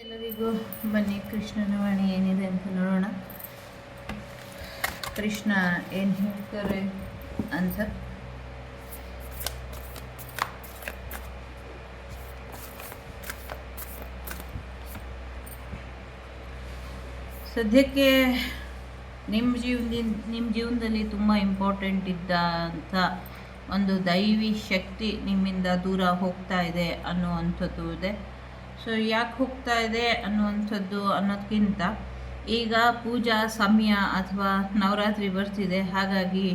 ಎಲ್ಲರಿಗೂ ಬನ್ನಿ ಕೃಷ್ಣನ ವಾಣಿ ಏನಿದೆ ಅಂತ ನೋಡೋಣ. ಕೃಷ್ಣ ಏನು ಹೇಳ್ತಾರೆ ಅಂತ. ಸದ್ಯಕ್ಕೆ ನಿಮ್ಮ ಜೀವನದಿಂದ ನಿಮ್ಮ ಜೀವನದಲ್ಲಿ ತುಂಬ ಇಂಪಾರ್ಟೆಂಟ್ ಇದ್ದಂಥ ಒಂದು ದೈವಿ ಶಕ್ತಿ ನಿಮ್ಮಿಂದ ದೂರ ಹೋಗ್ತಾ ಇದೆ ಅನ್ನುವಂಥದ್ದು ಇದೆ. ಸೊ ಯಾಕೆ ಹೋಗ್ತಾ ಇದೆ ಅನ್ನುವಂಥದ್ದು ಅನ್ನೋದಕ್ಕಿಂತ ಈಗ ಪೂಜಾ ಸಮಯ ಅಥವಾ ನವರಾತ್ರಿ ಬರ್ತಿದೆ. ಹಾಗಾಗಿ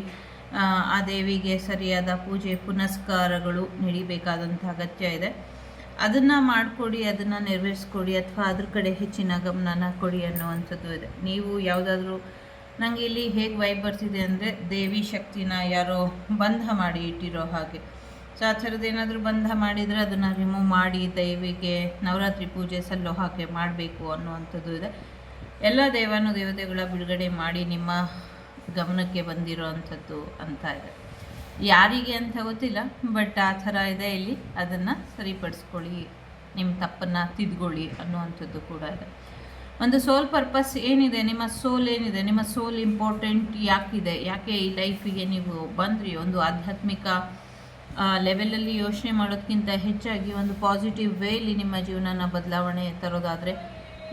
ಆ, ದೇವಿಗೆ ಸರಿಯಾದ ಪೂಜೆ ಪುನಸ್ಕಾರಗಳು ನಡಿಬೇಕಾದಂಥ ಅಗತ್ಯ ಇದೆ. ಅದನ್ನು ಮಾಡಿಕೊಡಿ ಅದನ್ನು ನೆರವೇರಿಸ್ಕೊಡಿ ಅಥವಾ ಅದ್ರ ಕಡೆ ಹೆಚ್ಚಿನ ಗಮನನ ಕೊಡಿ ಅನ್ನುವಂಥದ್ದು ಇದೆ. ನೀವು ಯಾವುದಾದ್ರೂ ನನಗೆ ಇಲ್ಲಿ ಹೇಗೆ ವೈಬ್ ಬರ್ತಿದೆ ಅಂದರೆ ದೇವಿ ಶಕ್ತಿನ ಯಾರೋ ಬಂಧ ಮಾಡಿ ಇಟ್ಟಿರೋ ಹಾಗೆ. ಸೊ ಆ ಥರದ್ದು ಏನಾದರೂ ಬಂಧ ಮಾಡಿದರೆ ಅದನ್ನು ರಿಮೂವ್ ಮಾಡಿ ದೈವಿಗೆ ನವರಾತ್ರಿ ಪೂಜೆ ಸಲ್ಲೋ ಹಾಗೆ ಮಾಡಬೇಕು ಅನ್ನುವಂಥದ್ದು ಇದೆ. ಎಲ್ಲ ದೇವಾನು ದೇವತೆಗಳ ಬಿಡುಗಡೆ ಮಾಡಿ ನಿಮ್ಮ ಗಮನಕ್ಕೆ ಬಂದಿರೋ ಅಂಥದ್ದು ಅಂತ ಇದೆ. ಯಾರಿಗೆ ಅಂತ ಗೊತ್ತಿಲ್ಲ ಬಟ್ ಆ ಥರ ಇದೆ ಇಲ್ಲಿ. ಅದನ್ನು ಸರಿಪಡಿಸ್ಕೊಳ್ಳಿ ನಿಮ್ಮ ತಪ್ಪನ್ನು ತಿದ್ಕೊಳ್ಳಿ ಅನ್ನುವಂಥದ್ದು ಕೂಡ ಇದೆ. ಒಂದು ಸೋಲ್ ಪರ್ಪಸ್ ಏನಿದೆ, ನಿಮ್ಮ ಸೋಲ್ ಏನಿದೆ, ನಿಮ್ಮ ಸೋಲ್ ಇಂಪಾರ್ಟೆಂಟ್ ಯಾಕಿದೆ, ಯಾಕೆ ಈ ಲೈಫಿಗೆ ನೀವು ಬಂದ್ರಿ? ಒಂದು ಆಧ್ಯಾತ್ಮಿಕ ಲೆವೆಲಲ್ಲಿ ಯೋಚನೆ ಮಾಡೋದಕ್ಕಿಂತ ಹೆಚ್ಚಾಗಿ ಒಂದು ಪಾಸಿಟಿವ್ ವೇಲಿ ನಿಮ್ಮ ಜೀವನನ ಬದಲಾವಣೆ ತರೋದಾದರೆ,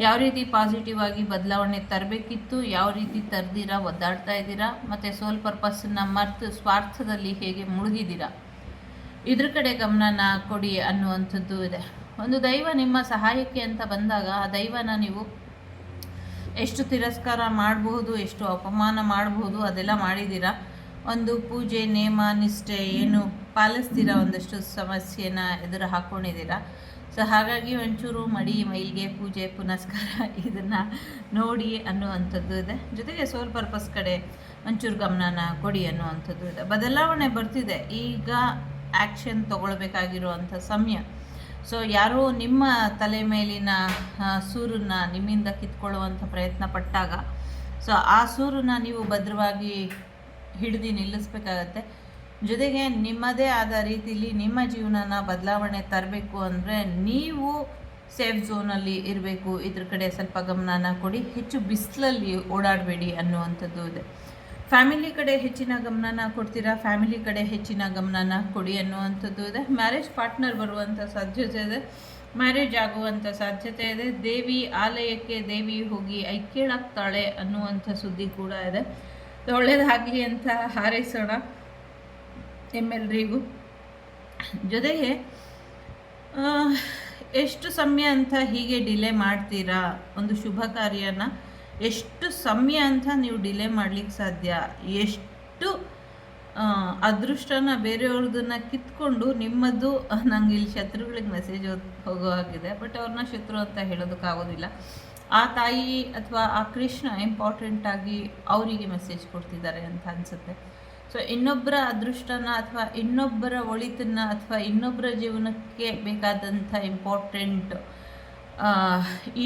ಯಾವ ರೀತಿ ಪಾಸಿಟಿವ್ ಆಗಿ ಬದಲಾವಣೆ ತರಬೇಕಿತ್ತು, ಯಾವ ರೀತಿ ತರ್ದಿರಾ, ಒದ್ದಾಡ್ತಾ ಇದ್ದೀರಾ, ಮತ್ತು ಸೋಲ್ ಪರ್ಪಸ್ಸನ್ನು ಮರ್ತು ಸ್ವಾರ್ಥದಲ್ಲಿ ಹೇಗೆ ಮುಳುಗಿದ್ದೀರಾ? ಇದ್ರ ಕಡೆ ಗಮನನ ಕೊಡಿ ಅನ್ನುವಂಥದ್ದು ಇದೆ. ಒಂದು ದೈವ ನಿಮ್ಮ ಸಹಾಯಕ್ಕೆ ಅಂತ ಬಂದಾಗ, ಆ ದೈವನ ನೀವು ಎಷ್ಟು ತಿರಸ್ಕಾರ ಮಾಡಬಹುದು ಎಷ್ಟು ಅಪಮಾನ ಮಾಡಬಹುದು ಅದೆಲ್ಲ ಮಾಡಿದ್ದೀರಾ? ಒಂದು ಪೂಜೆ, ನೇಮ, ನಿಷ್ಠೆ ಏನು ಪಾಲಿಸ್ತೀರಾ? ಒಂದಷ್ಟು ಸಮಸ್ಯೆನ ಎದುರು ಹಾಕ್ಕೊಂಡಿದ್ದೀರಾ ಸೊ ಹಾಗಾಗಿ ಒಂಚೂರು ಮಡಿ ಮೈಲ್ಗೆ ಪೂಜೆ, ಪುನಸ್ಕಾರ ಇದನ್ನು ನೋಡಿ ಅನ್ನುವಂಥದ್ದು ಇದೆ. ಜೊತೆಗೆ ಸೋಲ್ ಪರ್ಪಸ್ ಕಡೆ ಒಂಚೂರು ಗಮನನ ಕೊಡಿ ಅನ್ನುವಂಥದ್ದು ಇದೆ. ಬದಲಾವಣೆ ಬರ್ತಿದೆ. ಈಗ ಆ್ಯಕ್ಷನ್ ತಗೊಳ್ಬೇಕಾಗಿರುವಂಥ ಸಮಯ. ಸೊ ಯಾರೋ ನಿಮ್ಮ ತಲೆ ಮೇಲಿನ ಸೂರನ್ನು ನಿಮ್ಮಿಂದ ಕಿತ್ಕೊಳ್ಳುವಂಥ ಪ್ರಯತ್ನ ಪಟ್ಟಾಗ ಸೊ ಆ ಸೂರನ್ನ ನೀವು ಭದ್ರವಾಗಿ ಹಿಡಿದು ನಿಲ್ಲಿಸ್ಬೇಕಾಗತ್ತೆ. ಜೊತೆಗೆ ನಿಮ್ಮದೇ ಆದ ರೀತಿಯಲ್ಲಿ ನಿಮ್ಮ ಜೀವನನ ಬದಲಾವಣೆ ತರಬೇಕು ಅಂದರೆ ನೀವು ಸೇಫ್ ಝೋನಲ್ಲಿ ಇರಬೇಕು. ಇದ್ರ ಕಡೆ ಸ್ವಲ್ಪ ಗಮನನ ಕೊಡಿ. ಹೆಚ್ಚು ಬಿಸಿಲಲ್ಲಿ ಓಡಾಡಬೇಡಿ ಅನ್ನುವಂಥದ್ದು ಇದೆ. ಫ್ಯಾಮಿಲಿ ಕಡೆ ಹೆಚ್ಚಿನ ಗಮನನ ಕೊಡ್ತೀರಾ? ಫ್ಯಾಮಿಲಿ ಕಡೆ ಹೆಚ್ಚಿನ ಗಮನನ ಕೊಡಿ ಅನ್ನುವಂಥದ್ದು ಇದೆ. ಮ್ಯಾರೇಜ್ ಪಾರ್ಟ್ನರ್ ಬರುವಂಥ ಸಾಧ್ಯತೆ ಇದೆ. ಮ್ಯಾರೇಜ್ ಆಗುವಂಥ ಸಾಧ್ಯತೆ ಇದೆ. ದೇವಿ ಆಲಯಕ್ಕೆ ದೇವಿ ಹೋಗಿ ಐಕ್ಯಳಾಗ್ತಾಳೆ ಅನ್ನುವಂಥ ಸುದ್ದಿ ಕೂಡ ಇದೆ. ಒಳ್ಳೇದಾಗಲಿ ಅಂತ ಹಾರೈಸೋಣ ನಿಮ್ಮೆಲ್ಲರಿಗೂ ಜೊತೆಗೆ ಎಷ್ಟು ಸಮಯ ಅಂತ ಹೀಗೆ ಡಿಲೇ ಮಾಡ್ತೀರಾ? ಒಂದು ಶುಭ ಕಾರ್ಯನ ಎಷ್ಟು ಸಮಯ ಅಂತ ನೀವು ಡಿಲೇ ಮಾಡ್ಲಿಕ್ಕೆ ಸಾಧ್ಯ? ಎಷ್ಟು ಅದೃಷ್ಟನ ಬೇರೆಯವ್ರದನ್ನ ಕಿತ್ಕೊಂಡು ನಿಮ್ಮದು, ನಂಗೆ ಇಲ್ಲಿ ಶತ್ರುಗಳಿಗೆ ಮೆಸೇಜ್ ಹೋಗೋ ಆಗಿದೆ ಬಟ್ ಅವ್ರನ್ನ ಶತ್ರು ಅಂತ ಹೇಳೋದಕ್ಕಾಗೋದಿಲ್ಲ. ಆ ತಾಯಿ ಅಥವಾ ಆ ಕೃಷ್ಣ ಇಂಪಾರ್ಟೆಂಟ್ ಆಗಿ ಅವರಿಗೆ ಮೆಸೇಜ್ ಕೊಡ್ತಿದ್ದಾರೆ ಅಂತ ಅನಿಸುತ್ತೆ. ಸೊ ಇನ್ನೊಬ್ಬರ ಅದೃಷ್ಟನ ಅಥವಾ ಇನ್ನೊಬ್ಬರ ಒಳಿತನ್ನ ಅಥವಾ ಇನ್ನೊಬ್ಬರ ಜೀವನಕ್ಕೆ ಬೇಕಾದಂಥ ಇಂಪಾರ್ಟೆಂಟ್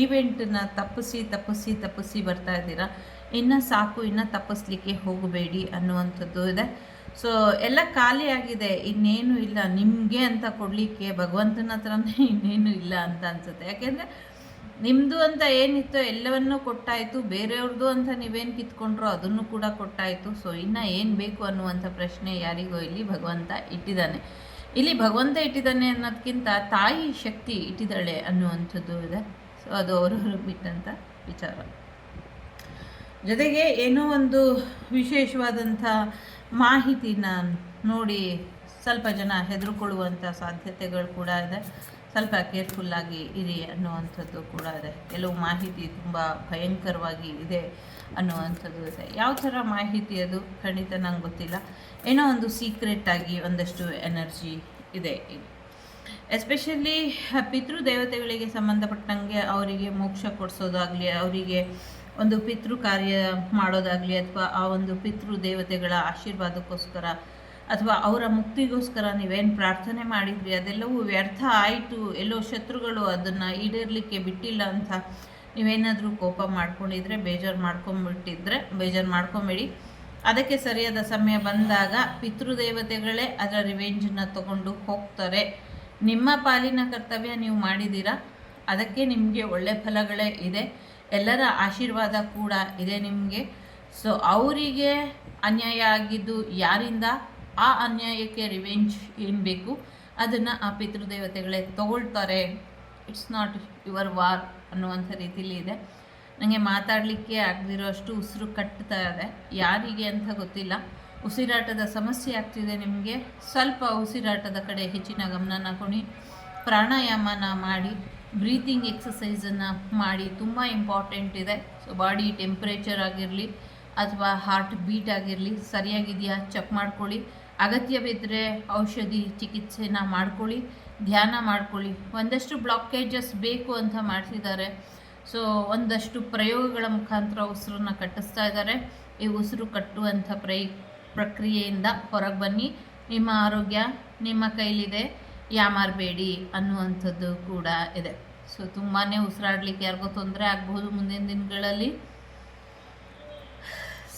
ಈವೆಂಟನ್ನು ತಪ್ಪಿಸಿ ತಪ್ಪಿಸಿ ತಪ್ಪಿಸಿ ಬರ್ತಾ ಇದ್ದೀರಾ? ಇನ್ನು ಸಾಕು, ಇನ್ನು ತಪ್ಪಿಸ್ಲಿಕ್ಕೆ ಹೋಗಬೇಡಿ ಅನ್ನುವಂಥದ್ದು ಇದೆ. ಸೊ ಎಲ್ಲ ಖಾಲಿಯಾಗಿದೆ ಇನ್ನೇನು ಇಲ್ಲ, ನಿಮಗೆ ಅಂತ ಕೊಡಲಿಕ್ಕೆ ಭಗವಂತನ ಹತ್ರನೇ ಇನ್ನೇನು ಇಲ್ಲ ಅಂತ ಅನ್ಸುತ್ತೆ. ಯಾಕೆಂದರೆ ನಿಮ್ಮದು ಅಂತ ಏನಿತ್ತು ಎಲ್ಲವನ್ನೂ ಕೊಟ್ಟಾಯಿತು ಬೇರೆಯವ್ರದ್ದು ಅಂತ ನೀವೇನು ಕಿತ್ಕೊಂಡ್ರೋ ಅದನ್ನು ಕೂಡ ಕೊಟ್ಟಾಯಿತು. ಸೊ ಇನ್ನು ಏನು ಬೇಕು ಅನ್ನುವಂಥ ಪ್ರಶ್ನೆ ಯಾರಿಗೋ ಇಲ್ಲಿ ಭಗವಂತ ಇಟ್ಟಿದ್ದಾನೆ. ಇಲ್ಲಿ ಭಗವಂತ ಇಟ್ಟಿದ್ದಾನೆ ಅನ್ನೋದಕ್ಕಿಂತ ತಾಯಿ ಶಕ್ತಿ ಇಟ್ಟಿದ್ದಾಳೆ ಅನ್ನುವಂಥದ್ದು ಇದೆ. ಸೊ ಅದು ಅವರವರು ಬಿಟ್ಟಂಥ ವಿಚಾರ. ಜೊತೆಗೆ ಏನೋ ಒಂದು ವಿಶೇಷವಾದಂಥ ಮಾಹಿತಿನ ನೋಡಿ ಸ್ವಲ್ಪ ಜನ ಹೆದರ್ಕೊಳ್ಳುವಂಥ ಸಾಧ್ಯತೆಗಳು ಕೂಡ ಇದೆ. ಸ್ವಲ್ಪ ಕೇರ್ಫುಲ್ಲಾಗಿ ಇರಿ ಅನ್ನುವಂಥದ್ದು ಕೂಡ ಇದೆ. ಕೆಲವು ಮಾಹಿತಿ ತುಂಬ ಭಯಂಕರವಾಗಿ ಇದೆ ಅನ್ನುವಂಥದ್ದು ಇದೆ. ಯಾವ ಥರ ಮಾಹಿತಿ ಅದು? ಖಂಡಿತ ನಂಗೆ ಗೊತ್ತಿಲ್ಲ. ಏನೋ ಒಂದು ಸೀಕ್ರೆಟ್ ಆಗಿ ಒಂದಷ್ಟು ಎನರ್ಜಿ ಇದೆ. ಎಸ್ಪೆಷಲಿ ಪಿತೃ ದೇವತೆಗಳಿಗೆ ಸಂಬಂಧಪಟ್ಟಂಗೆ ಅವರಿಗೆ ಮೋಕ್ಷ ಕೊಡಿಸೋದಾಗಲಿ, ಅವರಿಗೆ ಒಂದು ಪಿತೃ ಕಾರ್ಯ ಮಾಡೋದಾಗಲಿ ಅಥವಾ ಆ ಒಂದು ಪಿತೃ ದೇವತೆಗಳ ಆಶೀರ್ವಾದಕ್ಕೋಸ್ಕರ ಅಥವಾ ಅವರ ಮುಕ್ತಿಗೋಸ್ಕರ ನೀವೇನು ಪ್ರಾರ್ಥನೆ ಮಾಡಿದ್ರಿ? ಅದೆಲ್ಲವೂ ವ್ಯರ್ಥ ಆಯಿತು. ಎಲ್ಲೋ ಶತ್ರುಗಳು ಅದನ್ನು ಈಡೇರಲಿಕ್ಕೆ ಬಿಟ್ಟಿಲ್ಲ ಅಂತ ನೀವೇನಾದರೂ ಕೋಪ ಮಾಡ್ಕೊಂಡಿದ್ರೆ, ಬೇಜಾರು ಮಾಡ್ಕೊಂಬಿಟ್ಟಿದ್ರೆ, ಬೇಜಾರು ಮಾಡ್ಕೊಂಬೇಡಿ. ಅದಕ್ಕೆ ಸರಿಯಾದ ಸಮಯ ಬಂದಾಗ ಪಿತೃದೇವತೆಗಳೇ ಅದರ ರಿವೆಂಜನ್ನು ತಗೊಂಡು ಹೋಗ್ತಾರೆ. ನಿಮ್ಮ ಪಾಲಿನ ಕರ್ತವ್ಯ ನೀವು ಮಾಡಿದ್ದೀರಾ? ಅದಕ್ಕೆ ನಿಮಗೆ ಒಳ್ಳೆ ಫಲಗಳೇ ಇದೆ. ಎಲ್ಲರ ಆಶೀರ್ವಾದ ಕೂಡ ಇದೆ ನಿಮಗೆ. ಸೊ, ಅವರಿಗೆ ಅನ್ಯಾಯ ಆಗಿದ್ದು ಯಾರಿಂದ? ಆ ಅನ್ಯಾಯಕ್ಕೆ ರಿವೆಂಜ್ ಏನು ಬೇಕು? ಅದನ್ನು ಆ ಪಿತೃದೇವತೆಗಳೇ ತಗೊಳ್ತಾರೆ. ಇಟ್ಸ್ ನಾಟ್ ಯುವರ್ ವಾರ್ ಅನ್ನುವಂಥ ರೀತಿಯಲ್ಲಿ ಇದೆ. ನನಗೆ ಮಾತಾಡಲಿಕ್ಕೆ ಆಗದಿರೋ ಅಷ್ಟು ಉಸಿರು ಕಟ್ತಾ ಇದೆ. ಯಾರಿಗೆ ಅಂತ ಗೊತ್ತಿಲ್ಲ. ಉಸಿರಾಟದ ಸಮಸ್ಯೆ ಆಗ್ತಿದೆ ನಿಮಗೆ. ಸ್ವಲ್ಪ ಉಸಿರಾಟದ ಕಡೆ ಹೆಚ್ಚಿನ ಗಮನನ ಕೊಡಿ. ಪ್ರಾಣಾಯಾಮನ ಮಾಡಿ. ಬ್ರೀತಿಂಗ್ ಎಕ್ಸಸೈಸನ್ನು ಮಾಡಿ. ತುಂಬ ಇಂಪಾರ್ಟೆಂಟ್ ಇದೆ. ಸೊ ಬಾಡಿ ಟೆಂಪ್ರೇಚರ್ ಆಗಿರಲಿ ಅಥವಾ ಹಾರ್ಟ್ ಬೀಟ್ ಆಗಿರಲಿ, ಸರಿಯಾಗಿದೆಯಾ? ಚೆಕ್ ಮಾಡ್ಕೊಳ್ಳಿ. ಅಗತ್ಯವಿದ್ದರೆ ಔಷಧಿ ಚಿಕಿತ್ಸೆನ ಮಾಡ್ಕೊಳ್ಳಿ, ಧ್ಯಾನ ಮಾಡ್ಕೊಳ್ಳಿ. ಒಂದಷ್ಟು ಬ್ಲಾಕೇಜಸ್ ಬೇಕು ಅಂತ ಮಾಡಿಸಿದ್ದಾರೆ ಸೊ, ಒಂದಷ್ಟು ಪ್ರಯೋಗಗಳ ಮುಖಾಂತರ ಉಸಿರನ್ನ ಕಟ್ಟಿಸ್ತಾ ಇದ್ದಾರೆ. ಈ ಉಸಿರು ಕಟ್ಟುವಂಥ ಪ್ರೈ, ಪ್ರಕ್ರಿಯೆಯಿಂದ ಹೊರಗೆ ಬನ್ನಿ. ನಿಮ್ಮ ಆರೋಗ್ಯ ನಿಮ್ಮ ಕೈಲಿದೆ ಯಾಮಾರಬೇಡಿ ಅನ್ನುವಂಥದ್ದು ಕೂಡ ಇದೆ. ಸೊ ತುಂಬಾ ಉಸಿರಾಡಲಿಕ್ಕೆ ಯಾರಿಗೋ ತೊಂದರೆ ಆಗ್ಬೋದು ಮುಂದಿನ ದಿನಗಳಲ್ಲಿ.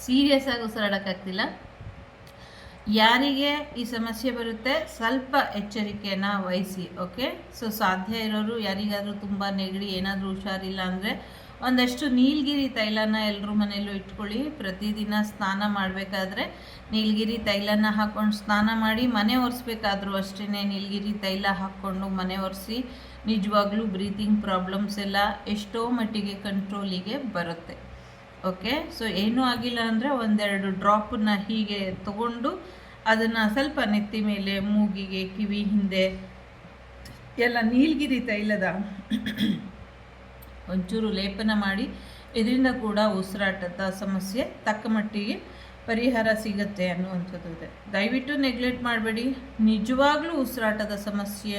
ಸೀರಿಯಸ್ ಆಗಿ ಉಸಿರಾಡೋಕ್ಕಾಗ್ತಿಲ್ಲ. ಯಾರಿಗೆ ಈ ಸಮಸ್ಯೆ ಬರುತ್ತೆ? ಸ್ವಲ್ಪ ಎಚ್ಚರಿಕೆಯನ್ನು ವಹಿಸಿ ಓಕೆ ಸೊ ಸಾಧ್ಯ ಇರೋರು ಯಾರಿಗಾದರೂ ತುಂಬ ನೆಗಡಿ, ಏನಾದರೂ ಹುಷಾರಿಲ್ಲ ಅಂದರೆ ಒಂದಷ್ಟು ನೀಲಗಿರಿ ತೈಲನ ಎಲ್ಲರೂ ಮನೆಯಲ್ಲೂ ಇಟ್ಕೊಳ್ಳಿ. ಪ್ರತಿದಿನ ಸ್ನಾನ ಮಾಡಬೇಕಾದ್ರೆ ನೀಲಗಿರಿ ತೈಲನ ಹಾಕ್ಕೊಂಡು ಸ್ನಾನ ಮಾಡಿ, ಮನೆ ಒರೆಸ್ಬೇಕಾದ್ರೂ ಅಷ್ಟೇ ನೀಲಗಿರಿ ತೈಲ ಹಾಕ್ಕೊಂಡು ಮನೆ ಒರೆಸಿ, ನಿಜವಾಗ್ಲೂ ಬ್ರೀತಿಂಗ್ ಪ್ರಾಬ್ಲಮ್ಸ್ ಎಲ್ಲ ಎಷ್ಟೋ ಮಟ್ಟಿಗೆ ಕಂಟ್ರೋಲಿಗೆ ಬರುತ್ತೆ. ಓಕೆ ಸೊ ಏನೂ ಆಗಿಲ್ಲ ಅಂದರೆ ಒಂದೆರಡು ಡ್ರಾಪನ್ನ ಹೀಗೆ ತಗೊಂಡು ಅದನ್ನು ಸ್ವಲ್ಪ ನೆತ್ತಿ ಮೇಲೆ ಮೂಗಿಗೆ, ಕಿವಿ ಹಿಂದೆ ಎಲ್ಲ ನೀಲಗಿರಿ ತೈಲದ ಒಂಚೂರು ಲೇಪನ ಮಾಡಿ ಇದರಿಂದ ಕೂಡ ಉಸಿರಾಟದ ಸಮಸ್ಯೆ ತಕ್ಕ ಮಟ್ಟಿಗೆ ಪರಿಹಾರ ಸಿಗುತ್ತೆ ಅನ್ನುವಂಥದ್ದು ಇದೆ. ದಯವಿಟ್ಟು ನೆಗ್ಲೆಕ್ಟ್ ಮಾಡಬೇಡಿ. ನಿಜವಾಗ್ಲೂ ಉಸಿರಾಟದ ಸಮಸ್ಯೆ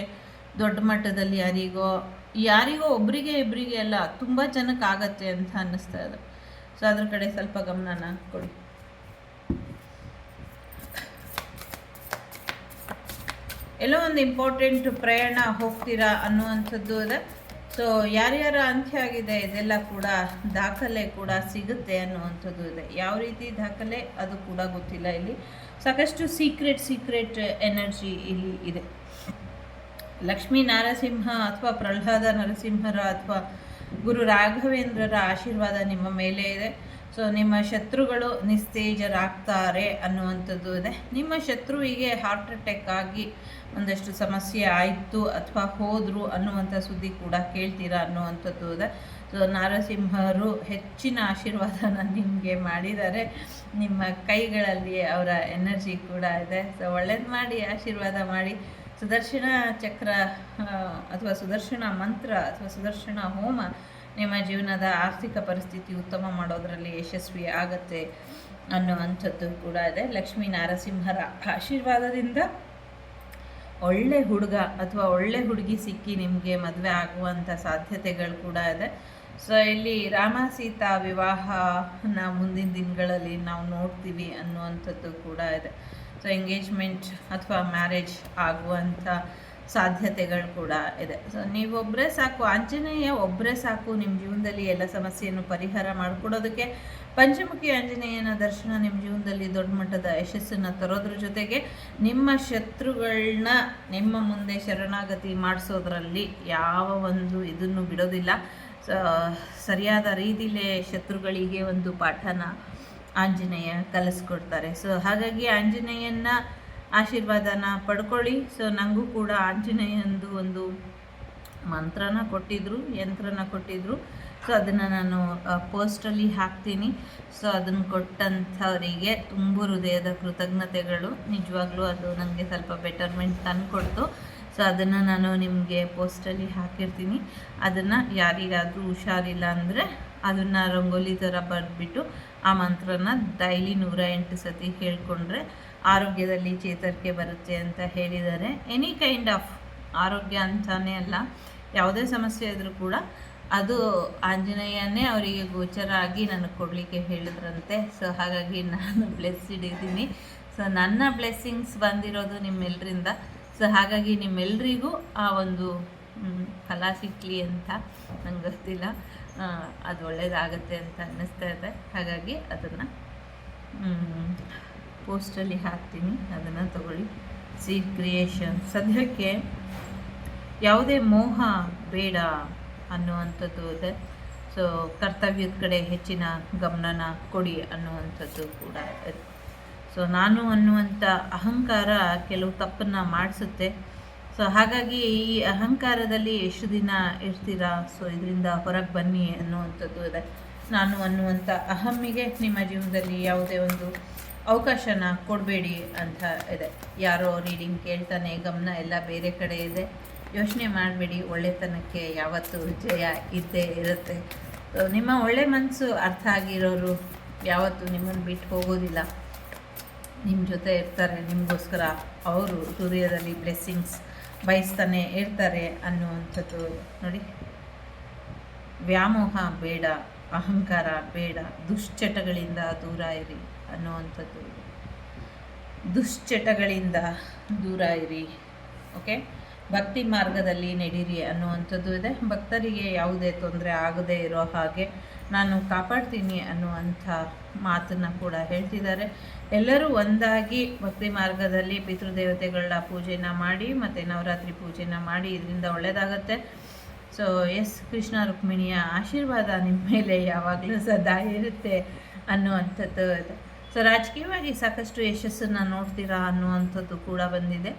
ದೊಡ್ಡ ಮಟ್ಟದಲ್ಲಿ ಯಾರಿಗೋ ಯಾರಿಗೋ ಒಬ್ಬರಿಗೆ ಇಬ್ಬರಿಗೆ ಎಲ್ಲ ತುಂಬ ಜನಕ್ಕೆ ಆಗತ್ತೆ ಅಂತ ಅನ್ನಿಸ್ತಾ ಇದೆ. ಸೊ ಅದ್ರ ಕಡೆ ಸ್ವಲ್ಪ ಗಮನನ ಕೊಡಿ. ಎಲ್ಲೋ ಒಂದು ಇಂಪಾರ್ಟೆಂಟ್ ಪ್ರಯಾಣ ಹೋಗ್ತೀರಾ ಅನ್ನುವಂಥದ್ದು ಇದೆ. ಸೊ ಯಾರ್ಯಾರ ಅಂತ್ಯ ಆಗಿದೆ ಇದೆಲ್ಲ ಕೂಡ ದಾಖಲೆ ಕೂಡ ಸಿಗುತ್ತೆ ಅನ್ನುವಂಥದ್ದು ಇದೆ. ಯಾವ ರೀತಿ ದಾಖಲೆ, ಅದು ಕೂಡ ಗೊತ್ತಿಲ್ಲ ಇಲ್ಲಿ. ಸಾಕಷ್ಟು ಸೀಕ್ರೆಟ್ ಸೀಕ್ರೆಟ್ ಎನರ್ಜಿ ಇಲ್ಲಿ ಇದೆ. ಲಕ್ಷ್ಮೀ ನರಸಿಂಹ ಅಥವಾ ಪ್ರಹ್ಲಾದ ನರಸಿಂಹರ ಅಥವಾ ಗುರು ರಾಘವೇಂದ್ರರ ಆಶೀರ್ವಾದ ನಿಮ್ಮ ಮೇಲೆ ಇದೆ. ಸೊ ನಿಮ್ಮ ಶತ್ರುಗಳು ನಿಸ್ತೇಜರಾಗ್ತಾರೆ ಅನ್ನುವಂಥದ್ದು ಇದೆ. ನಿಮ್ಮ ಶತ್ರುವಿಗೆ ಹಾರ್ಟ್ ಅಟ್ಯಾಕ್ ಆಗಿ ಒಂದಷ್ಟು ಸಮಸ್ಯೆ ಆಯಿತು ಅಥವಾ ಹೋದರು ಅನ್ನುವಂಥ ಸುದ್ದಿ ಕೂಡ ಕೇಳ್ತೀರಾ ಅನ್ನುವಂಥದ್ದು ಇದೆ. ಸೊ ನರಸಿಂಹರು ಹೆಚ್ಚಿನ ಆಶೀರ್ವಾದನ ನಿಮಗೆ ಮಾಡಿದ್ದಾರೆ. ನಿಮ್ಮ ಕೈಗಳಲ್ಲಿ ಅವರ ಎನರ್ಜಿ ಕೂಡ ಇದೆ. ಸೊ ಒಳ್ಳೇದು ಮಾಡಿ, ಆಶೀರ್ವಾದ ಮಾಡಿ. ಸುದರ್ಶನ ಚಕ್ರ ಅಥವಾ ಸುದರ್ಶನ ಮಂತ್ರ, ಅಥವಾ ಸುದರ್ಶನ ಹೋಮ ನಿಮ್ಮ ಜೀವನದ ಆರ್ಥಿಕ ಪರಿಸ್ಥಿತಿ ಉತ್ತಮ ಮಾಡೋದರಲ್ಲಿ ಯಶಸ್ವಿ ಆಗತ್ತೆ ಅನ್ನುವಂಥದ್ದು ಕೂಡ ಇದೆ. ಲಕ್ಷ್ಮೀ ನರಸಿಂಹರ ಆಶೀರ್ವಾದದಿಂದ ಒಳ್ಳೆ ಹುಡುಗ ಅಥವಾ ಒಳ್ಳೆ ಹುಡುಗಿ ಸಿಕ್ಕಿ ನಿಮಗೆ ಮದುವೆ ಆಗುವಂಥ ಸಾಧ್ಯತೆಗಳು ಕೂಡ ಇದೆ. ಸೊ ಇಲ್ಲಿ ರಾಮ ಸೀತಾ ವಿವಾಹನ ಮುಂದಿನ ದಿನಗಳಲ್ಲಿ ನಾವು ನೋಡ್ತೀವಿ ಅನ್ನುವಂಥದ್ದು ಕೂಡ ಇದೆ. ಸೊ ಎಂಗೇಜ್ಮೆಂಟ್ ಅಥವಾ ಮ್ಯಾರೇಜ್ ಆಗುವಂಥ ಸಾಧ್ಯತೆಗಳು ಕೂಡ ಇದೆ. ಸೊ ನೀವೊಬ್ಬರೇ ಸಾಕು, ಆಂಜನೇಯ ಒಬ್ಬರೇ ಸಾಕು ನಿಮ್ಮ ಜೀವನದಲ್ಲಿ ಎಲ್ಲ ಸಮಸ್ಯೆಯನ್ನು ಪರಿಹಾರ ಮಾಡಿಕೊಡೋದಕ್ಕೆ ಪಂಚಮುಖಿ ಆಂಜನೇಯನ ದರ್ಶನ ನಿಮ್ಮ ಜೀವನದಲ್ಲಿ ದೊಡ್ಡ ಮಟ್ಟದ ಯಶಸ್ಸನ್ನು ತರೋದ್ರ ಜೊತೆಗೆ ನಿಮ್ಮ ಶತ್ರುಗಳನ್ನ ನಿಮ್ಮ ಮುಂದೆ ಶರಣಾಗತಿ ಮಾಡಿಸೋದ್ರಲ್ಲಿ ಯಾವ ಒಂದು ಇದನ್ನು ಬಿಡೋದಿಲ್ಲ. ಸರಿಯಾದ ರೀತಿಲೇ ಶತ್ರುಗಳಿಗೆ ಒಂದು ಪಾಠನ ಆಂಜನೇಯ ಕಲಿಸ್ಕೊಡ್ತಾರೆ. ಸೊ ಹಾಗಾಗಿ ಆಂಜನೇಯನ ಆಶೀರ್ವಾದನ ಪಡ್ಕೊಳ್ಳಿ. ಸೊ ನನಗೂ ಕೂಡ ಆಂಜನೇಯಂದು ಒಂದು ಮಂತ್ರನ ಕೊಟ್ಟಿದ್ದರು ಯಂತ್ರನ ಕೊಟ್ಟಿದ್ದರು ಸೊ ಅದನ್ನು ನಾನು ಪೋಸ್ಟಲ್ಲಿ ಹಾಕ್ತೀನಿ. ಸೊ ಅದನ್ನು ಕೊಟ್ಟಂಥವರಿಗೆ ತುಂಬ ಹೃದಯದ ಕೃತಜ್ಞತೆಗಳು. ನಿಜವಾಗ್ಲೂ ಅದು ನನಗೆ ಸ್ವಲ್ಪ ಬೆಟರ್ಮೆಂಟ್ ತಂದುಕೊಡ್ತು. ಸೊ ಅದನ್ನು ನಾನು ನಿಮಗೆ ಪೋಸ್ಟಲ್ಲಿ ಹಾಕಿರ್ತೀನಿ. ಅದನ್ನು ಯಾರಿಗಾದರೂ ಹುಷಾರಿಲ್ಲ ಅಂದರೆ ಅದನ್ನು ರಂಗೋಲಿ ಥರ ಬರೆದ್ಬಿಟ್ಟು ಆ ಮಂತ್ರನ ಡೈಲಿ ನೂರ ಎಂಟು ಸತಿ ಹೇಳ್ಕೊಂಡ್ರೆ ಆರೋಗ್ಯದಲ್ಲಿ ಚೇತರಿಕೆ ಬರುತ್ತೆ ಅಂತ ಹೇಳಿದ್ದಾರೆ. ಎನಿ ಕೈಂಡ್ ಆಫ್ ಆರೋಗ್ಯ ಅಂತಾನೆ ಅಲ್ಲ, ಯಾವುದೇ ಸಮಸ್ಯೆ ಇದ್ದರೂ ಕೂಡ ಅದು ಆಂಜನೇಯನೇ ಅವರಿಗೆ ಗೋಚರ ಆಗಿ ನನಗೆ ಕೊಡಲಿಕ್ಕೆ ಹೇಳಿದ್ರಂತೆ. ಸೊ ಹಾಗಾಗಿ ನಾನು ಬ್ಲೆಸ್ ಇಡಿದ್ದೀನಿ ಸೊ ನನ್ನ ಬ್ಲೆಸ್ಸಿಂಗ್ಸ್ ಬಂದಿರೋದು ನಿಮ್ಮೆಲ್ಲರಿಂದ ಸೊ ಹಾಗಾಗಿ ನಿಮ್ಮೆಲ್ಲರಿಗೂ ಆ ಒಂದು ಫಲ ಸಿಕ್ಕಲಿ ಅಂತ ನಂಗೆ ಗೊತ್ತಿಲ್ಲ. ಅದು ಒಳ್ಳೇದಾಗತ್ತೆ ಅಂತ ಅನ್ನಿಸ್ತಾ ಇದೆ. ಹಾಗಾಗಿ ಅದನ್ನು ಪೋಸ್ಟಲ್ಲಿ ಹಾಕ್ತೀನಿ. ಅದನ್ನು ತಗೊಳ್ಳಿ. ಸೀಡ್ ಕ್ರಿಯೇಷನ್ ಸದ್ಯಕ್ಕೆ ಯಾವುದೇ ಮೋಹ ಬೇಡ ಅನ್ನುವಂಥದ್ದು ಇದೆ. ಸೊ ಕರ್ತವ್ಯದ ಕಡೆ ಹೆಚ್ಚಿನ ಗಮನನ ಕೊಡಿ ಅನ್ನುವಂಥದ್ದು ಕೂಡ ಇದೆ. ಸೊ ನಾನು ಅನ್ನುವಂಥ ಅಹಂಕಾರ ಕೆಲವು ತಪ್ಪನ್ನು ಮಾಡಿಸುತ್ತೆ. ಸೊ ಹಾಗಾಗಿ ಈ ಅಹಂಕಾರದಲ್ಲಿ ಎಷ್ಟು ದಿನ ಇರ್ತೀರಾ? ಸೊ ಇದರಿಂದ ಹೊರಗೆ ಬನ್ನಿ ಅನ್ನುವಂಥದ್ದು ಇದೆ. ನಾನು ಅನ್ನುವಂಥ ಅಹಮ್ಮಿಗೆ ನಿಮ್ಮ ಜೀವನದಲ್ಲಿ ಯಾವುದೇ ಒಂದು ಅವಕಾಶನ ಕೊಡಬೇಡಿ ಅಂತ ಇದೆ. ಯಾರೋ ರೀಡಿಂಗ್ ಕೇಳ್ತಾನೆ, ಗಮನ ಎಲ್ಲ ಬೇರೆ ಕಡೆ ಇದೆ. ಯೋಚನೆ ಮಾಡಬೇಡಿ, ಒಳ್ಳೆತನಕ್ಕೆ ಯಾವತ್ತೂ ಜಯ ಇದ್ದೇ ಇರುತ್ತೆ. ಸೊ ನಿಮ್ಮ ಒಳ್ಳೆ ಮನಸ್ಸು ಅರ್ಥ ಆಗಿರೋರು ಯಾವತ್ತೂ ನಿಮ್ಮನ್ನು ಬಿಟ್ಟು ಹೋಗೋದಿಲ್ಲ. ನಿಮ್ಮ ಜೊತೆ ಇರ್ತಾರೆ, ನಿಮಗೋಸ್ಕರ ಅವರು ಸೂರ್ಯದಲ್ಲಿ ಬ್ಲೆಸ್ಸಿಂಗ್ಸ್ ಬಯಸ್ತಾನೆ ಇರ್ತಾರೆ ಅನ್ನುವಂಥದ್ದು ನೋಡಿ. ವ್ಯಾಮೋಹ ಬೇಡ, ಅಹಂಕಾರ ಬೇಡ, ದುಶ್ಚಟಗಳಿಂದ ದೂರ ಇರಿ ಅನ್ನುವಂಥದ್ದು. ದುಶ್ಚಟಗಳಿಂದ ದೂರ ಇರಿ ಓಕೆ? ಭಕ್ತಿ ಮಾರ್ಗದಲ್ಲಿ ನಡೀರಿ ಅನ್ನುವಂಥದ್ದು ಇದೆ. ಭಕ್ತರಿಗೆ ಯಾವುದೇ ತೊಂದರೆ ಆಗದೇ ಇರೋ ಹಾಗೆ ನಾನು ಕಾಪಾಡ್ತೀನಿ ಅನ್ನುವಂಥ ಮಾತನ್ನು ಕೂಡ ಹೇಳ್ತಿದ್ದಾರೆ. ಎಲ್ಲರೂ ಒಂದಾಗಿ ಭಕ್ತಿ ಮಾರ್ಗದಲ್ಲಿ ಪಿತೃದೇವತೆಗಳ ಪೂಜೆನ ಮಾಡಿ ಮತ್ತು ನವರಾತ್ರಿ ಪೂಜೆನ ಮಾಡಿ ಇದರಿಂದ ಒಳ್ಳೆಯದಾಗತ್ತೆ ಸೊ ಎಸ್ ಕೃಷ್ಣ ರುಕ್ಮಿಣಿಯ ಆಶೀರ್ವಾದ ನಿಮ್ಮ ಮೇಲೆ ಯಾವಾಗಲೂ ಸದಾ ಇರುತ್ತೆ ಅನ್ನುವಂಥದ್ದು. ಸೊ ರಾಜಕೀಯವಾಗಿ ಸಾಕಷ್ಟು ಯಶಸ್ಸನ್ನು ನೋಡ್ತೀರಾ ಅನ್ನುವಂಥದ್ದು ಕೂಡ ಬಂದಿದೆ.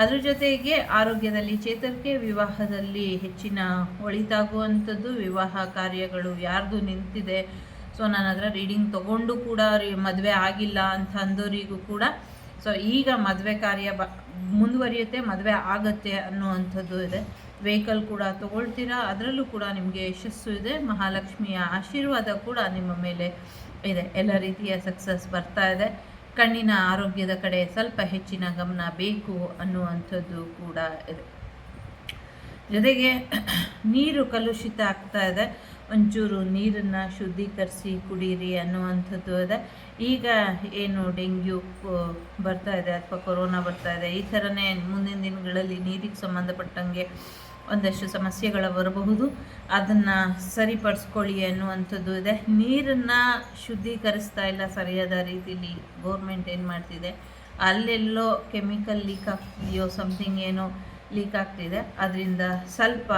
ಅದ್ರ ಜೊತೆಗೆ ಆರೋಗ್ಯದಲ್ಲಿ, ಚೇತರಿಕೆ ವಿವಾಹದಲ್ಲಿ ಹೆಚ್ಚಿನ ಒಳಿತಾಗುವಂಥದ್ದು ವಿವಾಹ ಕಾರ್ಯಗಳು. ಯಾರ್ದು ನಿಂತಿದೆ? ಸೊ ನಾನು ಅದರ ರೀಡಿಂಗ್ ತಗೊಂಡು ಕೂಡ ಮದುವೆ ಆಗಿಲ್ಲ ಅಂತ ಅಂದೋರಿಗೂ ಕೂಡ. ಸೊ ಈಗ ಮದುವೆ ಕಾರ್ಯ ಬ, ಮುಂದುವರಿಯುತ್ತೆ, ಮದುವೆ ಆಗತ್ತೆ ಅನ್ನುವಂಥದ್ದು ಇದೆ. ವೆಹಿಕಲ್ ಕೂಡ ತಗೊಳ್ತೀರಾ? ಅದರಲ್ಲೂ ಕೂಡ ನಿಮಗೆ ಯಶಸ್ಸು ಇದೆ. ಮಹಾಲಕ್ಷ್ಮಿಯ ಆಶೀರ್ವಾದ ಕೂಡ ನಿಮ್ಮ ಮೇಲೆ ಇದೆ. ಎಲ್ಲ ರೀತಿಯ ಸಕ್ಸಸ್ ಬರ್ತಾ ಇದೆ. ಕಣ್ಣಿನ ಆರೋಗ್ಯದ ಕಡೆ ಸ್ವಲ್ಪ ಹೆಚ್ಚಿನ ಗಮನ ಬೇಕು ಅನ್ನುವಂಥದ್ದು ಕೂಡ ಇದೆ. ಜೊತೆಗೆ ನೀರು ಕಲುಷಿತ ಆಗ್ತಾ ಇದೆ. ಒಂಚೂರು ನೀರನ್ನು ಶುದ್ಧೀಕರಿಸಿ ಕುಡೀರಿ ಅನ್ನುವಂಥದ್ದು ಇದೆ. ಈಗ ಏನು ಡೆಂಗ್ಯೂ ಬರ್ತಾ ಇದೆ ಅಥವಾ ಕೊರೋನಾ ಬರ್ತಾ ಇದೆ. ಈ ಥರನೇ ಮುಂದಿನ ದಿನಗಳಲ್ಲಿ ನೀರಿಗೆ ಸಂಬಂಧಪಟ್ಟಂಗೆ ಒಂದಷ್ಟು ಸಮಸ್ಯೆಗಳು ಬರಬಹುದು. ಅದನ್ನು ಸರಿಪಡಿಸ್ಕೊಳ್ಳಿ ಅನ್ನುವಂಥದ್ದು ಇದೆ. ನೀರನ್ನು ಶುದ್ಧೀಕರಿಸ್ತಾ ಇಲ್ಲ ಸರಿಯಾದ ರೀತಿಯಲ್ಲಿ ಗೋರ್ಮೆಂಟ್ ಏನು ಮಾಡ್ತಿದೆ? ಅಲ್ಲೆಲ್ಲೋ ಕೆಮಿಕಲ್ ಲೀಕ್ ಆಗ್ತಿದೆಯೋ ಸಮಥಿಂಗ್ ಏನೋ ಲೀಕ್ ಆಗ್ತಿದೆ. ಅದರಿಂದ ಸ್ವಲ್ಪ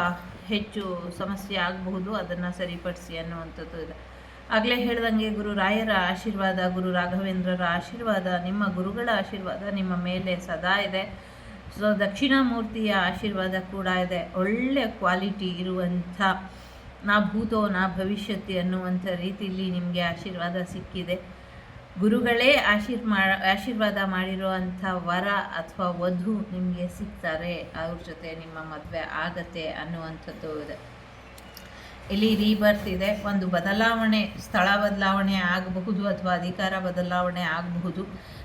ಹೆಚ್ಚು ಸಮಸ್ಯೆ ಆಗಬಹುದು, ಅದನ್ನು ಸರಿಪಡಿಸಿ ಅನ್ನುವಂಥದ್ದು ಇದೆ. ಆಗಲೇ ಹೇಳ್ದಂಗೆ ಗುರು ರಾಯರ ಆಶೀರ್ವಾದ, ಗುರು ರಾಘವೇಂದ್ರರ ಆಶೀರ್ವಾದ, ನಿಮ್ಮ ಗುರುಗಳ ಆಶೀರ್ವಾದ ನಿಮ್ಮ ಮೇಲೆ ಸದಾ ಇದೆ. ಸೊ ದಕ್ಷಿಣಾಮೂರ್ತಿಯ ಆಶೀರ್ವಾದ ಕೂಡ ಇದೆ. ಒಳ್ಳೆಯ ಕ್ವಾಲಿಟಿ ಇರುವಂಥ, ನಾ ಭೂತೋ, ನಾ ಭವಿಷ್ಯತಿ ಅನ್ನುವಂಥ ರೀತಿಯಲ್ಲಿ ನಿಮಗೆ ಆಶೀರ್ವಾದ ಸಿಕ್ಕಿದೆ. ಗುರುಗಳೇ, ಆಶೀರ್ ಆಶೀರ್ವಾದ ಮಾಡಿರುವಂಥ ವರ ಅಥವಾ ವಧು ನಿಮಗೆ ಸಿಗ್ತಾರೆ. ಅವ್ರ ಜೊತೆ ನಿಮ್ಮ ಮದುವೆ ಆಗತ್ತೆ ಅನ್ನುವಂಥದ್ದು ಇದೆ. ಇಲ್ಲಿ ರೀಬರ್ತ್ ಇದೆ ಒಂದು ಬದಲಾವಣೆ, ಸ್ಥಳ ಬದಲಾವಣೆ ಆಗಬಹುದು ಅಥವಾ ಅಧಿಕಾರ ಬದಲಾವಣೆ ಆಗಬಹುದು.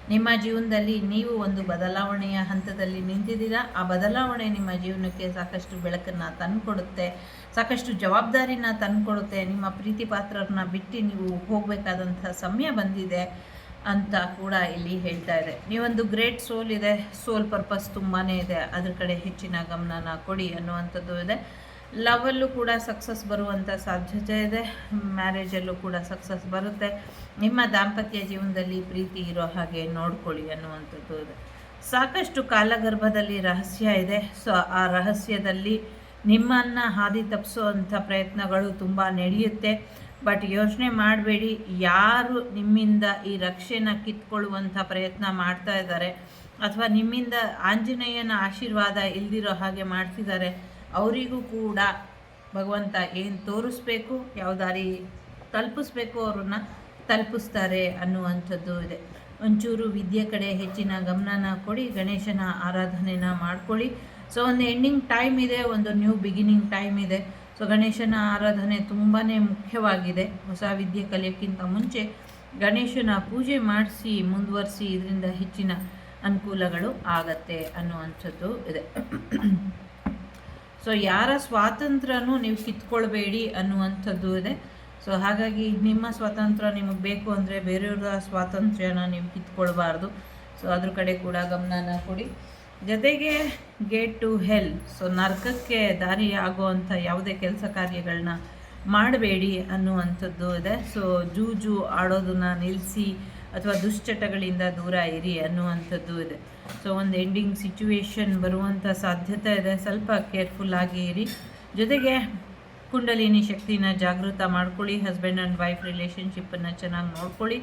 ನಿಮ್ಮ ಜೀವನದಲ್ಲಿ ನೀವು ಒಂದು ಬದಲಾವಣೆಯ ಹಂತದಲ್ಲಿ ನಿಂತಿದ್ದೀರಾ? ಆ ಬದಲಾವಣೆ ನಿಮ್ಮ ಜೀವನಕ್ಕೆ ಸಾಕಷ್ಟು ಬೆಳಕನ್ನು ತಂದುಕೊಡುತ್ತೆ, ಸಾಕಷ್ಟು ಜವಾಬ್ದಾರಿನ ತಂದುಕೊಡುತ್ತೆ. ನಿಮ್ಮ ಪ್ರೀತಿ ಪಾತ್ರರನ್ನ ಬಿಟ್ಟು ನೀವು ಹೋಗಬೇಕಾದಂಥ ಸಮಯ ಬಂದಿದೆ ಅಂತ ಕೂಡ ಇಲ್ಲಿ ಹೇಳ್ತಾ ಇದೆ. ನೀವೊಂದು ಗ್ರೇಟ್ ಸೋಲ್ ಇದೆ, ಸೋಲ್ ಪರ್ಪಸ್ ತುಂಬಾ ಇದೆ. ಅದ್ರ ಕಡೆ ಹೆಚ್ಚಿನ ಗಮನನ ಕೊಡಿ ಅನ್ನುವಂಥದ್ದು ಇದೆ. ಲವಲ್ಲೂ ಕೂಡ ಸಕ್ಸಸ್ ಬರುವಂಥ ಸಾಧ್ಯತೆ ಇದೆ. ಮ್ಯಾರೇಜಲ್ಲೂ ಕೂಡ ಸಕ್ಸಸ್ ಬರುತ್ತೆ. ನಿಮ್ಮ ದಾಂಪತ್ಯ ಜೀವನದಲ್ಲಿ ಪ್ರೀತಿ ಇರೋ ಹಾಗೆ ನೋಡ್ಕೊಳ್ಳಿ ಅನ್ನುವಂಥದ್ದು ಇದೆ. ಸಾಕಷ್ಟು ಕಾಲಗರ್ಭದಲ್ಲಿ ರಹಸ್ಯ ಇದೆ. ಸೊ ಆ ರಹಸ್ಯದಲ್ಲಿ ನಿಮ್ಮನ್ನು ಹಾದಿ ತಪ್ಪಿಸುವಂಥ ಪ್ರಯತ್ನಗಳು ತುಂಬ ನಡೆಯುತ್ತೆ. ಬಟ್ ಯೋಚನೆ ಮಾಡಬೇಡಿ, ಯಾರು ನಿಮ್ಮಿಂದ ಈ ರಕ್ಷೆನ ಕಿತ್ಕೊಳ್ಳುವಂಥ ಪ್ರಯತ್ನ ಮಾಡ್ತಾ ಇದ್ದಾರೆ ಅಥವಾ ನಿಮ್ಮಿಂದ ಆಂಜನೇಯನ ಆಶೀರ್ವಾದ ಇಲ್ದಿರೋ ಹಾಗೆ ಮಾಡ್ತಿದ್ದಾರೆ ಅವರಿಗೂ ಕೂಡ ಭಗವಂತ ಏನು ತೋರಿಸ್ಬೇಕು ಯಾವ ದಾರಿ ತಲುಪಿಸ್ಬೇಕು ಅವ್ರನ್ನ ತಲುಪಿಸ್ತಾರೆ ಅನ್ನುವಂಥದ್ದು ಇದೆ. ಒಂಚೂರು ವಿದ್ಯೆ ಕಡೆ ಹೆಚ್ಚಿನ ಗಮನನ ಕೊಡಿ, ಗಣೇಶನ ಆರಾಧನೆನ ಮಾಡ್ಕೊಳ್ಳಿ. ಸೊ ಒಂದು ಎಂಡಿಂಗ್ ಟೈಮ್ ಇದೆ, ಒಂದು ನ್ಯೂ ಬಿಗಿನಿಂಗ್ ಟೈಮ್ ಇದೆ. ಸೊ ಗಣೇಶನ ಆರಾಧನೆ ತುಂಬಾ ಮುಖ್ಯವಾಗಿದೆ. ಹೊಸ ವಿದ್ಯೆ ಕಲಿಯೋಕ್ಕಿಂತ ಮುಂಚೆ ಗಣೇಶನ ಪೂಜೆ ಮಾಡಿಸಿ, ಮುಂದುವರಿಸಿ, ಇದರಿಂದ ಹೆಚ್ಚಿನ ಅನುಕೂಲಗಳು ಆಗತ್ತೆ ಅನ್ನುವಂಥದ್ದು ಇದೆ. ಸೊ ಯಾರ ಸ್ವಾತಂತ್ರ್ಯನೂ ನೀವು ಕಿತ್ಕೊಳ್ಬೇಡಿ ಅನ್ನುವಂಥದ್ದು ಇದೆ. ಸೊ ಹಾಗಾಗಿ ನಿಮ್ಮ ಸ್ವಾತಂತ್ರ್ಯ ನಿಮಗೆ ಬೇಕು ಅಂದರೆ ಬೇರೆಯವರ ಸ್ವಾತಂತ್ರ್ಯನ ನೀವು ಕಿತ್ಕೊಳ್ಬಾರ್ದು. ಸೊ ಅದ್ರ ಕಡೆ ಕೂಡ ಗಮನನ ಕೊಡಿ. ಜೊತೆಗೆ ಗೇಟ್ ಟು ಹೆಲ್ ಸೊ ನರ್ಕಕ್ಕೆ ದಾರಿ ಆಗುವಂಥ ಯಾವುದೇ ಕೆಲಸ ಕಾರ್ಯಗಳನ್ನ ಮಾಡಬೇಡಿ ಅನ್ನುವಂಥದ್ದು ಇದೆ. ಸೊ ಜೂಜು ಆಡೋದನ್ನ ನಿಲ್ಲಿಸಿ ಅಥವಾ ದುಶ್ಚಟಗಳಿಂದ ದೂರ ಇರಿ ಅನ್ನುವಂಥದ್ದು ಇದೆ. ಸೊ ಒಂದು ಎಂಡಿಂಗ್ ಸಿಚುವೇಶನ್ ಬರುವಂಥ ಸಾಧ್ಯತೆ ಇದೆ. ಸ್ವಲ್ಪ ಕೇರ್ಫುಲ್ ಆಗಿ ಇರಿ. ಜೊತೆಗೆ ಕುಂಡಲಿನಿ ಶಕ್ತಿನ ಜಾಗೃತ ಮಾಡ್ಕೊಳ್ಳಿ. ಹಸ್ಬೆಂಡ್ ಆ್ಯಂಡ್ ವೈಫ್ ರಿಲೇಷನ್ಶಿಪ್ಪನ್ನು ಚೆನ್ನಾಗಿ ನೋಡ್ಕೊಳ್ಳಿ.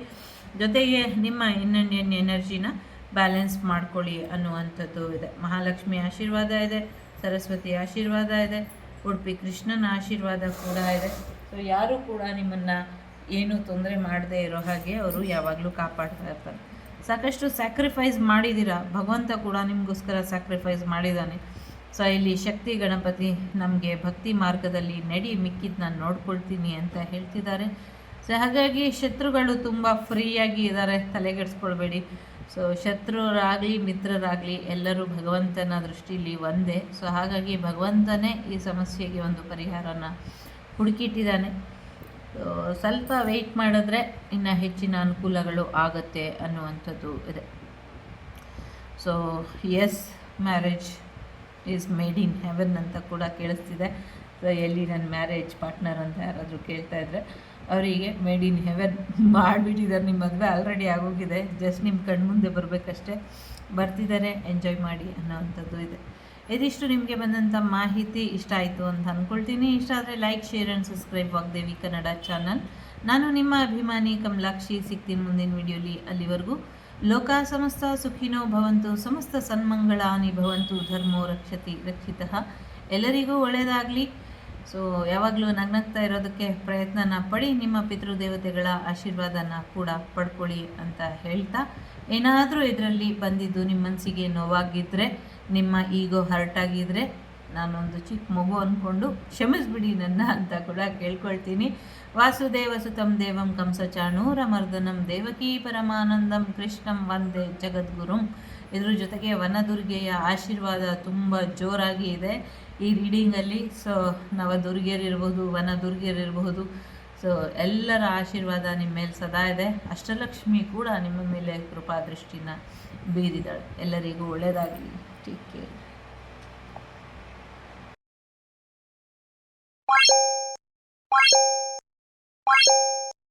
ಜೊತೆಗೆ ನಿಮ್ಮ ಇನ್ ಎನರ್ಜಿನ ಬ್ಯಾಲೆನ್ಸ್ ಮಾಡ್ಕೊಳ್ಳಿ ಅನ್ನುವಂಥದ್ದು ಇದೆ. ಮಹಾಲಕ್ಷ್ಮಿ ಆಶೀರ್ವಾದ ಇದೆ. ಸರಸ್ವತಿ ಆಶೀರ್ವಾದ ಇದೆ. ಉಡುಪಿ ಕೃಷ್ಣನ ಆಶೀರ್ವಾದ ಕೂಡ ಇದೆ. ಸೊ ಯಾರೂ ಕೂಡ ನಿಮ್ಮನ್ನು ಏನೂ ತೊಂದರೆ ಮಾಡದೇ ಇರೋ ಹಾಗೆ ಅವರು ಯಾವಾಗಲೂ ಕಾಪಾಡ್ತಾ ಇರ್ತಾರೆ. ಸಾಕಷ್ಟು ಸ್ಯಾಕ್ರಿಫೈಸ್ ಮಾಡಿದ್ದೀರಾ? ಭಗವಂತ ಕೂಡ ನಿಮಗೋಸ್ಕರ ಸ್ಯಾಕ್ರಿಫೈಸ್ ಮಾಡಿದ್ದಾನೆ. ಸೊ ಇಲ್ಲಿ ಶಕ್ತಿ ಗಣಪತಿ ನಮಗೆ ಭಕ್ತಿ ಮಾರ್ಗದಲ್ಲಿ ನಡಿ ಮಿಕ್ಕಿದ್ದು ನಾನು ನೋಡ್ಕೊಳ್ತೀನಿ ಅಂತ ಹೇಳ್ತಿದ್ದಾರೆ. ಸೊ ಹಾಗಾಗಿ ಶತ್ರುಗಳು ತುಂಬ ಫ್ರೀಯಾಗಿ ಇದ್ದಾರೆ. ತಲೆಗೆಡಿಸ್ಕೊಳ್ಬೇಡಿ. ಸೊ ಶತ್ರುರಾಗಲಿ, ಮಿತ್ರರಾಗಲಿ ಎಲ್ಲರೂ ಭಗವಂತನ ದೃಷ್ಟಿಯಲ್ಲಿ ಒಂದೇ. ಸೊ ಹಾಗಾಗಿ ಭಗವಂತನೇ ಈ ಸಮಸ್ಯೆಗೆ ಒಂದು ಪರಿಹಾರನ ಹುಡುಕಿಟ್ಟಿದ್ದಾನೆ. ಸ್ವಲ್ಪ ವೆಯ್ಟ್ ಮಾಡಿದ್ರೆ ಇನ್ನು ಹೆಚ್ಚಿನ ಅನುಕೂಲಗಳು ಆಗುತ್ತೆ ಅನ್ನುವಂಥದ್ದು ಇದೆ. So yes marriage is made in heaven ಅಂತ ಕೂಡ ಕೇಳಿಸ್ತಿದೆ. ಸೊ ಎಲ್ಲಿ ನನ್ನ ಮ್ಯಾರೇಜ್ ಪಾರ್ಟ್ನರ್ ಅಂತ ಯಾರಾದರೂ ಕೇಳ್ತಾ ಇದ್ದರೆ ಅವರಿಗೆ ಮೇಡ್ ಇನ್ ಹೆವೆನ್ ಮಾಡಿಬಿಟ್ಟಿದ್ದಾರೆ. ನಿಮ್ಮ ಮದುವೆ ಆಲ್ರೆಡಿ ಆಗೋಗಿದೆ. ಜಸ್ಟ್ ನಿಮ್ಮ ಕಣ್ಮುಂದೆ ಬರಬೇಕಷ್ಟೇ. ಬರ್ತಿದ್ದಾರೆ ಎಂಜಾಯ್ ಮಾಡಿ ಅನ್ನೋವಂಥದ್ದು ಇದೆ. ಇದಿಷ್ಟು ನಿಮಗೆ ಬಂದಂಥ ಮಾಹಿತಿ ಇಷ್ಟ ಆಯಿತು ಅಂತ ಅಂದ್ಕೊಳ್ತೀನಿ ಇಷ್ಟ ಆದರೆ like share and subscribe Vagdevi Kannada channel ನಾನು ನಿಮ್ಮ ಅಭಿಮಾನಿ ಕಮಲಾಕ್ಷಿ. ಸಿಗ್ತೀನಿ ಮುಂದಿನ ವಿಡಿಯೋಲಿ ಅಲ್ಲಿವರೆಗೂ. ಲೋಕ ಸಮಸ್ತ ಸುಖಿನೋ ಭವಂತು, ಸಮಸ್ತ ಸನ್ಮಂಗಳಾನಿ ಭವಂತು, ಧರ್ಮೋ ರಕ್ಷತಿ ರಕ್ಷಿತ. ಎಲ್ಲರಿಗೂ ಒಳ್ಳೆಯದಾಗಲಿ ಸೊ ಯಾವಾಗಲೂ ನಗ್ನಗ್ತಾ ಇರೋದಕ್ಕೆ ಪ್ರಯತ್ನನ ಪಡಿ, ನಿಮ್ಮ ಪಿತೃದೇವತೆಗಳ ಆಶೀರ್ವಾದನ ಕೂಡ ಪಡ್ಕೊಳ್ಳಿ ಅಂತ ಹೇಳ್ತಾ. ಏನಾದರೂ ಇದರಲ್ಲಿ ಬಂದಿದ್ದು ನಿಮ್ಮ ಮನಸ್ಸಿಗೆ ನೋವಾಗಿದ್ದರೆ ನಿಮ್ಮ ಈಗೋ ಹರ್ಟ್ ಆಗಿದ್ರೆ ನಾನೊಂದು ಚಿಕ್ಕ ಮಗು ಅಂದ್ಕೊಂಡು ಕ್ಷಮಿಸ್ಬಿಡಿ ನನ್ನ ಅಂತ ಕೂಡ ಕೇಳ್ಕೊಳ್ತೀನಿ. ವಾಸುದೇವ ಸುತಂ ದೇವಂ ಕಂಸ ಚಾಣೂರಮರ್ದನಂ ದೇವಕೀ ಪರಮಾನಂದಂ ಕೃಷ್ಣಂ ವಂದೇ ಜಗದ್ಗುರುಂ. ಇದ್ರ ಜೊತೆಗೆ ವನದುರ್ಗೆಯ ಆಶೀರ್ವಾದ ತುಂಬ ಜೋರಾಗಿ ಇದೆ. ಈ ರೀಡಿಂಗಲ್ಲಿ ಸೊ ನವದುರ್ಗಿಯರಿರ್ಬೋದು ವನದುರ್ಗಿಯರಿರಬಹುದು ಸೊ ಎಲ್ಲರ ಆಶೀರ್ವಾದ ನಿಮ್ಮ ಮೇಲೆ ಸದಾ ಇದೆ. ಅಷ್ಟಲಕ್ಷ್ಮಿ ಕೂಡ ನಿಮ್ಮ ಮೇಲೆ ಕೃಪಾ ದೃಷ್ಟಿನ ಬೀರಿದಾಳೆ. ಎಲ್ಲರಿಗೂ ಒಳ್ಳೆಯದಾಗಲಿ टेक केयर Bye.